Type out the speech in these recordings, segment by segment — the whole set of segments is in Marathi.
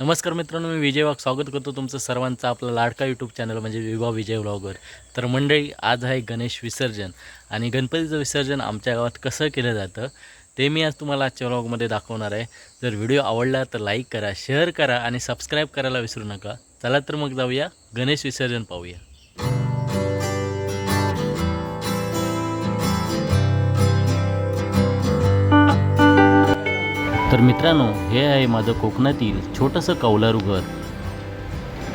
नमस्कार मित्रांनो मी विजय वाघ स्वागत करतो तुमचं सर्वांचं आपलं लाडका यूट्यूब चॅनल म्हणजे विवा विजय व्लॉगवर तर मंडळी आज आहे गणेश विसर्जन आणि गणपतीचं विसर्जन आमच्या गावात कसं केलं जातं ते मी आज तुम्हाला आजच्या व्लॉगमध्ये दाखवणार आहे. जर व्हिडिओ आवडला तर लाईक करा शेअर करा आणि सबस्क्राईब करायला विसरू नका. चला तर मग जाऊया गणेश विसर्जन पाहूया. तर मित्रांनो हे आहे माझं कोकणातील छोटंसं कौलारू घर.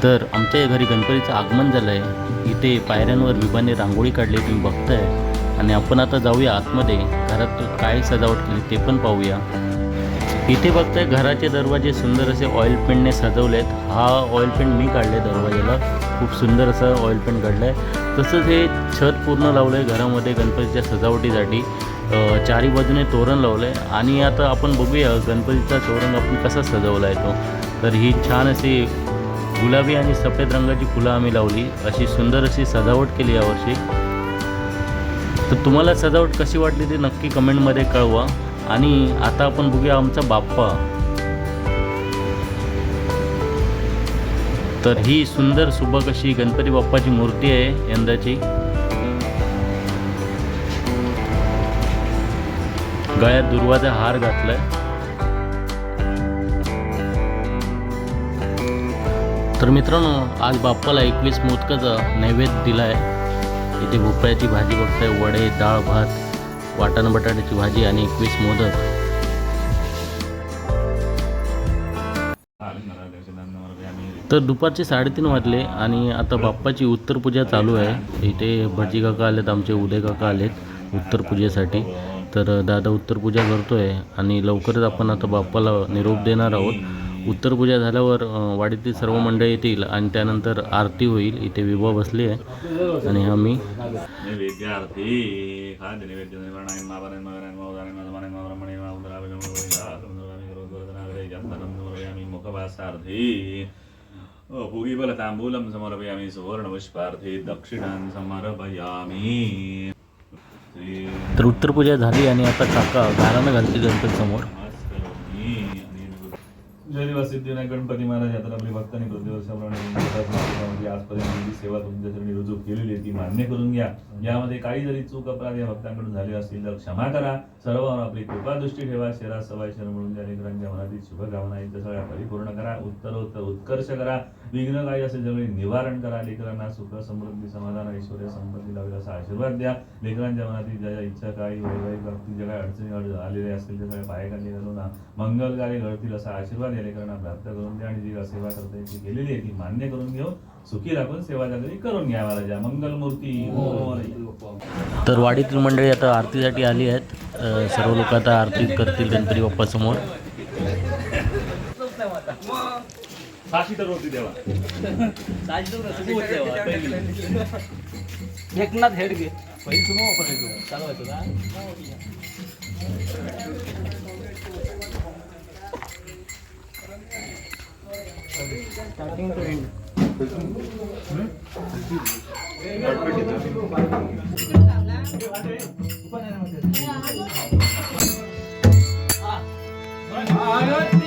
तर आमच्या घरी गणपतीचं आगमन झालं आहे इथे पायऱ्यांवर विभाने रांगोळी काढली तुम्ही बघताय. आणि आपण आता जाऊया आतमध्ये. घरात काय सजावट केली ते पण पाहूया. इथे बघताय घराचे दरवाजे सुंदर असे ऑइल पेंटने सजवले आहेत हा ऑइल पेंट मी काढले दरवाजाला. खूप सुंदर असं ऑइल पेंट काढलं आहे तसंच हे छत पूर्ण लावलं आहे घरामध्ये गणपतीच्या सजावटीसाठी. चारी बाजूने तोरण लावलं आहे आणि आता आपण बघूया गणपतीचा तोरण आपण कसा सजवला आहे तो. तर ही छान अशी गुलाबी आणि सफेद रंगाची फुलं आम्ही लावली. अशी सुंदर अशी सजावट केली यावर्षी. तर तुम्हाला सजावट कशी वाटली ते नक्की कमेंटमध्ये कळवा. आणि आता आपण बघूया आमचा बाप्पा. तर ही सुंदर सुबक अशी गणपती बाप्पाची मूर्ती आहे यंदाची. गळ्यात दुर्वाचा हार घातलाय. तर मित्रांनो आज बाप्पाला एकवीस मोदकाचा नैवेद्य दिला आहे इथे भोपळ्याची भाजी बघताय वडे डाळ भात वाटाणा बटाट्याची भाजी आणि एकवीस मोदक. तर दुपारचे साडेतीन वाजले आणि आता बाप्पाची उत्तर पूजा चालू आहे. इथे भजी काका आलेत आमचे उदय काका आलेत उत्तर पूजेसाठी तर दादा उत्तर पूजा आहे आणि लवकरच आपण आता बाप्पाला निरोप देणार आहोत उत्तर पूजा झाल्यावर वाडीतील सर्व मंडळी येतील आणि त्यानंतर आरती होईल इथे विभा बसली आहे आणि आम्ही नैवेद्यार्थी तांबूलम नैवेद्य समर्पयामि सुवर्णपुष्पार्थी दक्षिणां समर्पयामि तर उत्तर पूजा झाली आणि आता काका गारानं घालते गणपती समोर जयदेवा सिद्धिविनायक गणपती महाराज यात्रा आपली भक्तांनी प्रतिवर्षाप्रमाणे आजपर्यंत जी सेवा तुमच्यासाठी रुजू केलेली आहे ती मान्य करून घ्या. यामध्ये काही जरी चूक अपराध या भक्तांकडून झाले असतील तर क्षमा करा. सर्वांवर आपली कृपादृष्टी ठेवा. शेरा सवाय शरण म्हणून ज्या लेकरांच्या मनातील शुभकामना आहेत त्या सगळ्या परिपूर्ण करा. उत्तर उत्तर उत्कर्ष करा. विघ्न काही असेल सगळे निवारण करा. लेकरांना सुख समृद्धी समाधान ऐश्वर संपत्ती लावेल असा आशीर्वाद द्या. लेकरांच्या मनातील ज्या ज्या इच्छा काही वैवाहिक बाबतीत ज्या काही अडचणी आलेल्या असतील त्या सगळ्या बायकांनी घालून मंगलकारी घडतील असा आशीर्वाद या लेकरांना प्राप्त करून द्या. आणि जी काही सेवा करता ती केलेली आहे ती मान्य करून घेऊन सुखी राखून सेवा जागरी करून घ्या महाराजा. मंगलमूर्ती तर वाडीतील मंडळी आता आरतीसाठी आली आहेत. सर्व लोक आता आरती करतील गणपती बाप्पासमोर. साक्षी तर होती देवा एकनाथ हेडगे पहिली तुम्ही वापरायचो चालवायचो का स्टार्टिंग टू एंड आरती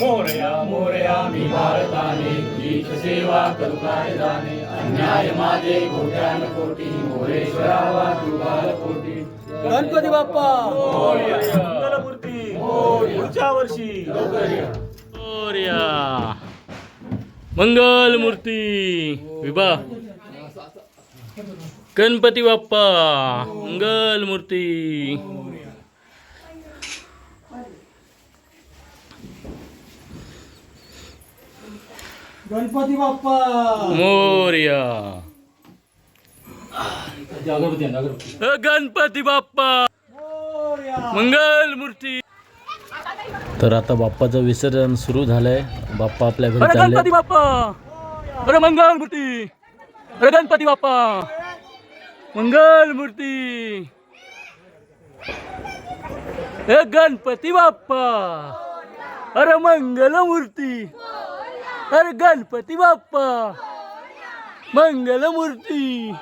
मोरया मोरया मी भारताने हीच सेवा करू काय जाणे अन्याय माझे कोट्यान कोटी मोरेश्वरावा तुगाल कोटी गणपती बाप्पा! पुढच्या वर्षी! मोरया. मंगल मूर्ती विभा. गणपती बाप्पा मंगल मूर्ती गणपती बाप्पा. मोरया. गणपती बाप्पा. मंगल मूर्ती तर आता बाप्पाचं विसर्जन सुरू झालंय. बाप्पा आपल्या घरी गणपती बाप्पा. अरे मंगल मूर्ती अरे गणपती बाप्पा. मंगल मूर्ती हे गणपती बाप्पा. अरे मंगल मूर्ती अरे गणपती बाप्पा. मंगल मूर्ती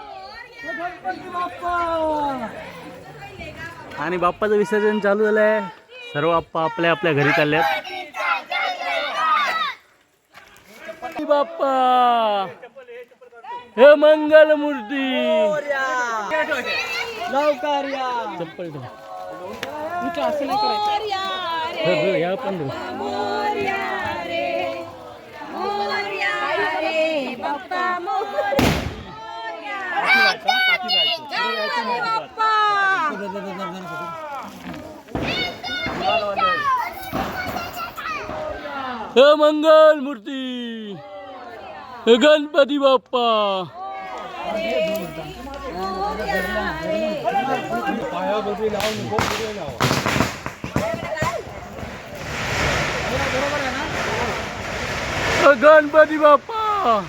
आणि बाप्पाचं विसर्जन चालू झालंय. सर्व बाप्पा आपल्या आपल्या घरी चालल्यात बाप्पा. हे मंगल मूर्ती चप्पल धर, रे. धर, या पण धर. मोरया रे मोरया रे बाप्पा मोरया गणपती बाप्पा हे मंगल मूर्ती हे गणपती बाप्पा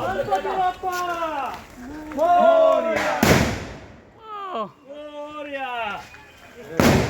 हे गणपती बाप्पा एक, दोन,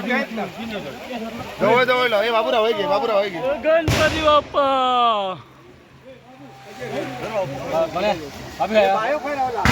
જવો જવો લો એ બાબુરા હોય ગઈ બાબુરા હોય ગઈ ગણપતિ બાપા ભલે હવે આયો ખરા ઓલા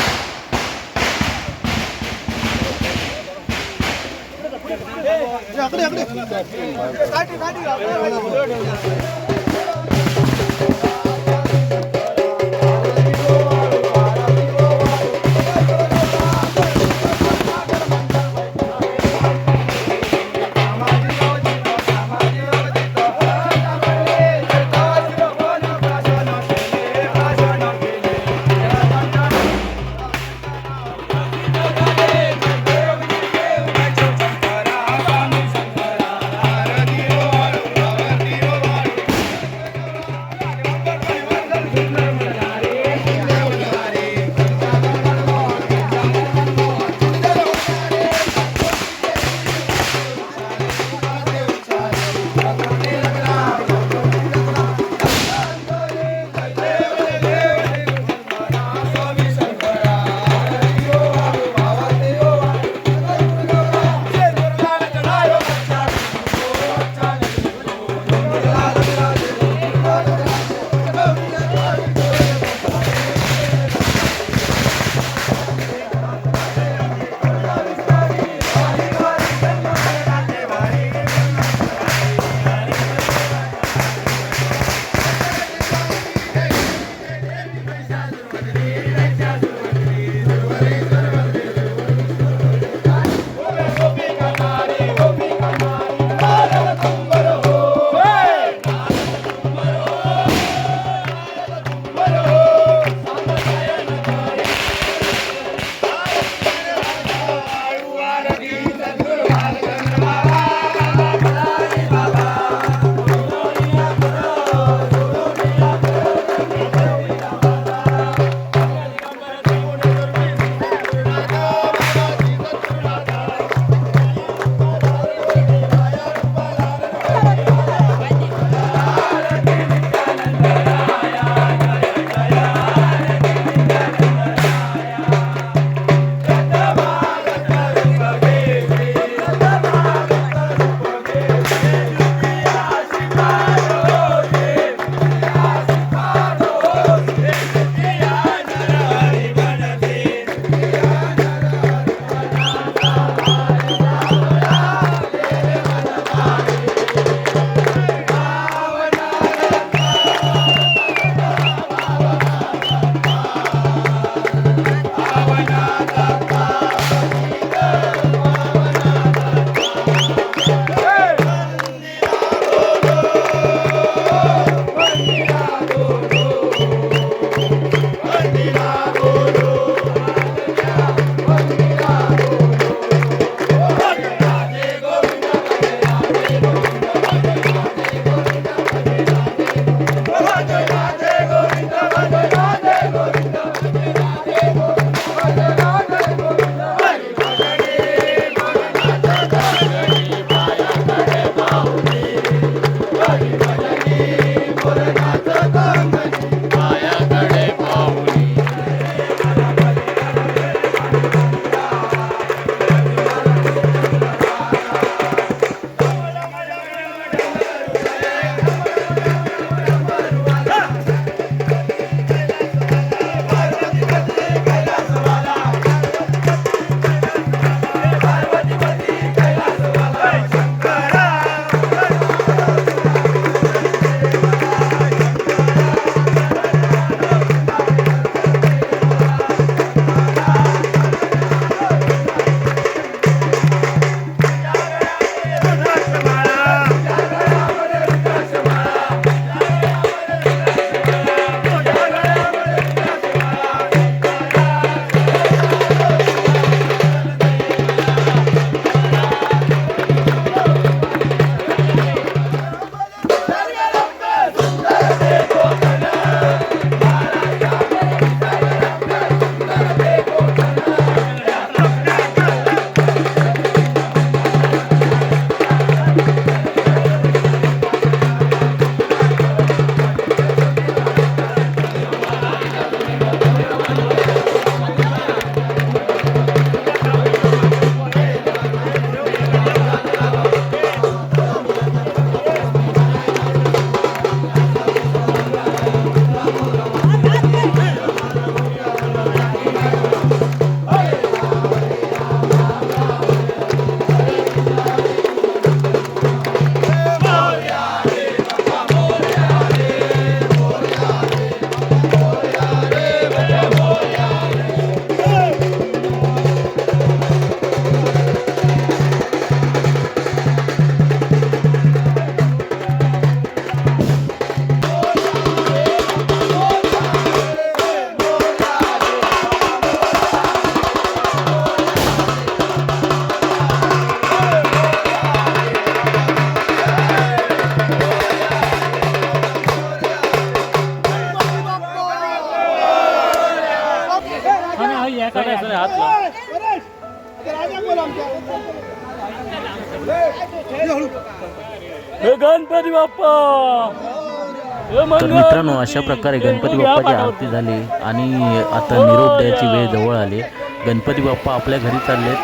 अशा प्रकारे गणपती बाप्पाची. आरती झाली आणि आता निरोप द्यायची वेळ जवळ आली. गणपती बाप्पा आपल्या घरी चाललेत.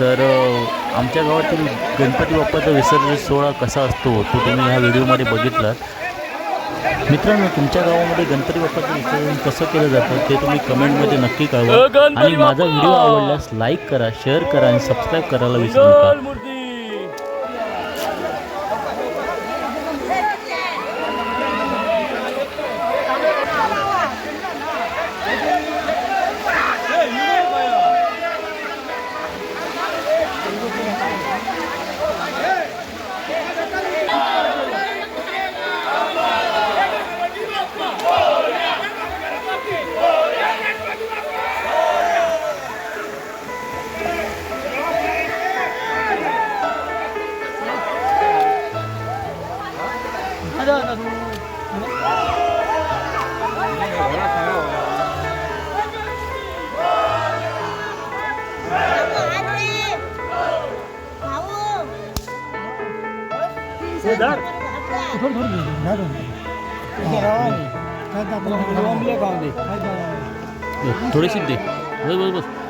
तर आमच्या गावातील गणपती बाप्पाचा विसर्जन सोहळा कसा असतो तो तुम्ही ह्या व्हिडिओमध्ये बघितलात. मित्रांनो तुमच्या गावामध्ये गणपती बाप्पाचं विसर्जन कसं केलं जातं ते तुम्ही कमेंटमध्ये नक्की कळवा. आणि माझा! व्हिडिओ आवडल्यास लाईक करा शेअर करा आणि सबस्क्राईब करायला विसरू नका. थोडीशी दे बस बस बस.